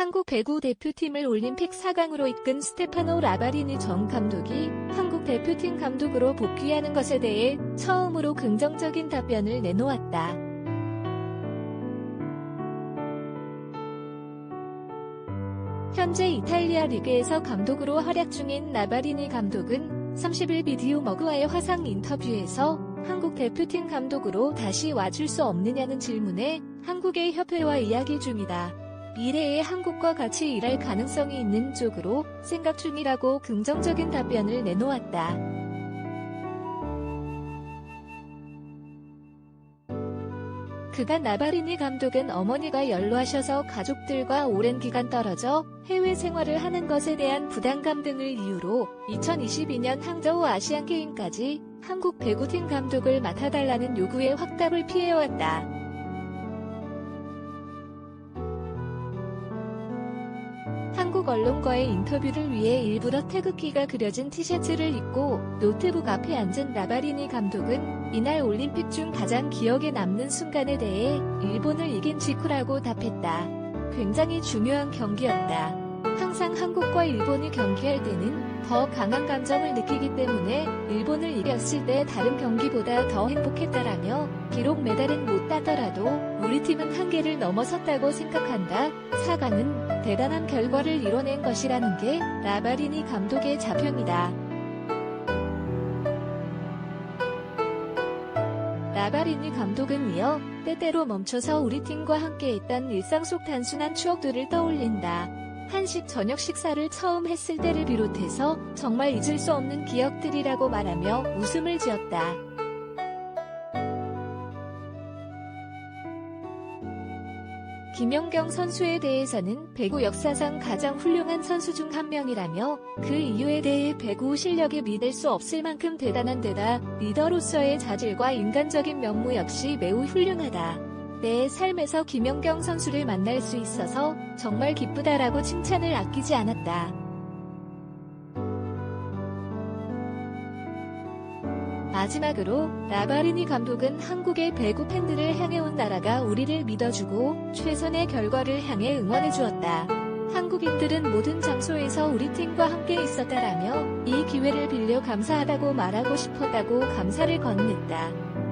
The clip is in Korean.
한국 배구 대표팀을 올림픽 4강으로 이끈 스테파노 라바리니 전 감독이 한국 대표팀 감독으로 복귀하는 것에 대해 처음으로 긍정적인 답변을 내놓았다. 현재 이탈리아 리그에서 감독으로 활약 중인 라바리니 감독은 30일 비디오 머그와의 화상 인터뷰에서 한국 대표팀 감독으로 다시 와줄 수 없느냐는 질문에 한국의 협회와 이야기 중이다. 미래에 한국과 같이 일할 가능성이 있는 쪽으로 생각 중이라고 긍정적인 답변을 내놓았다. 그간 나바리니 감독은 어머니가 연로하셔서 가족들과 오랜 기간 떨어져 해외 생활을 하는 것에 대한 부담감 등을 이유로 2022년 항저우 아시안게임까지 한국 배구팀 감독을 맡아달라는 요구에 확답을 피해왔다. 한국 언론과의 인터뷰를 위해 일부러 태극기가 그려진 티셔츠를 입고 노트북 앞에 앉은 라바리니 감독은 이날 올림픽 중 가장 기억에 남는 순간에 대해 일본을 이긴 직후라고 답했다. 굉장히 중요한 경기였다. 항상 한국과 일본이 경기할 때는 더 강한 감정을 느끼기 때문에 일본을 이겼을 때 다른 경기보다 더 행복했다라며 비록 메달은 못 따더라도 우리 팀은 한계를 넘어섰다고 생각한다. 4강은 대단한 결과를 이뤄낸 것이라는 게 라바리니 감독의 자평이다. 라바리니 감독은 이어 때때로 멈춰서 우리 팀과 함께 했던 일상 속 단순한 추억들을 떠올린다. 한식 저녁 식사를 처음 했을 때를 비롯해서 정말 잊을 수 없는 기억들이라고 말하며 웃음을 지었다. 김연경 선수에 대해서는 배구 역사상 가장 훌륭한 선수 중 한 명이라며 그 이유에 대해 배구 실력이 믿을 수 없을 만큼 대단한 데다 리더로서의 자질과 인간적인 면모 역시 매우 훌륭하다. 내 삶에서 김연경 선수를 만날 수 있어서 정말 기쁘다라고 칭찬을 아끼지 않았다. 마지막으로 라바리니 감독은 한국의 배구 팬들을 향해 온 나라가 우리를 믿어주고 최선의 결과를 향해 응원해 주었다. 한국인들은 모든 장소에서 우리 팀과 함께 있었다라며 이 기회를 빌려 감사하다고 말하고 싶었다고 감사를 건넸다.